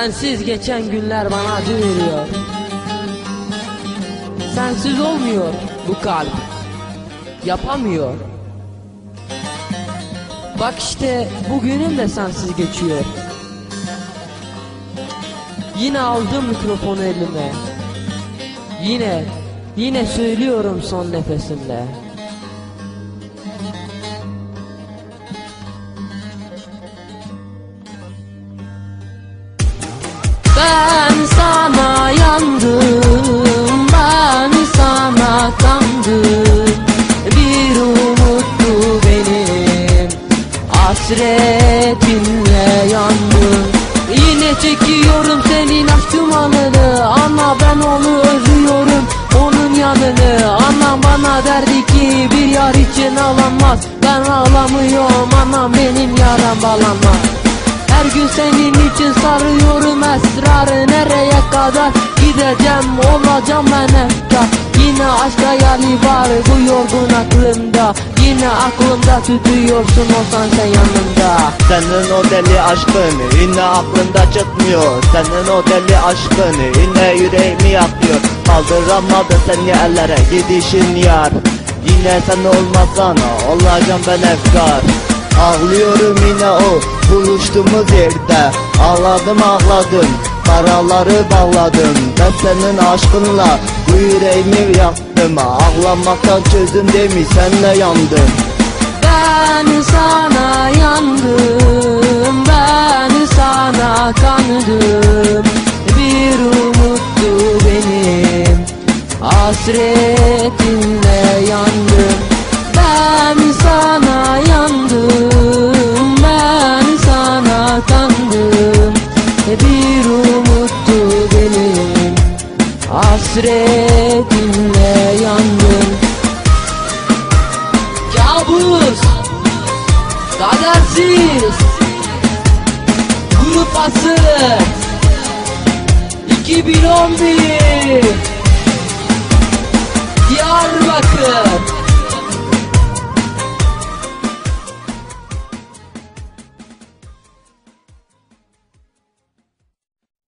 Sensiz geçen günler bana acı veriyor. Sensiz olmuyor bu kalp. Yapamıyor. Bak işte bugünüm de sensiz geçiyor. Yine aldım mikrofonu elime. Yine, yine söylüyorum son nefesimde hasretinle yandım. Yine çekiyorum senin aşkım anını Ama ben onu özlüyorum, onun yanını. Anam bana derdi ki bir yar için ağlanmaz. Ben ağlamıyorum, anam benim yaram bağlanmaz her gün senin için sarıyorum esrarı Nereye kadar gideceğim olacağım ben efkar Yine aşk hayali var bu yorgun aklımda. Yine aklımda tutuyorsun olsan sen yanımda. Senin o deli aşkın yine aklında çıkmıyor. Senin o deli aşkın yine yüreğimi yakıyor. Kaldıramadı seni ellere gidişin yar. Yine sen olmasan olacağım ben efkar. Ağlıyorum yine o buluştuğumuz yerde. Ağladım ağladım karaları bağladım Ben senin aşkınla bu yüreğimi yaktım. Ağlamaktan çözdüm değil senle yandım. Ben sana yandım Ben sana kandım. Bir umuttu benim Hasretinle Hasretinle yandım. Kabus Kadersiz Grup Asır 2011 Diyarbakır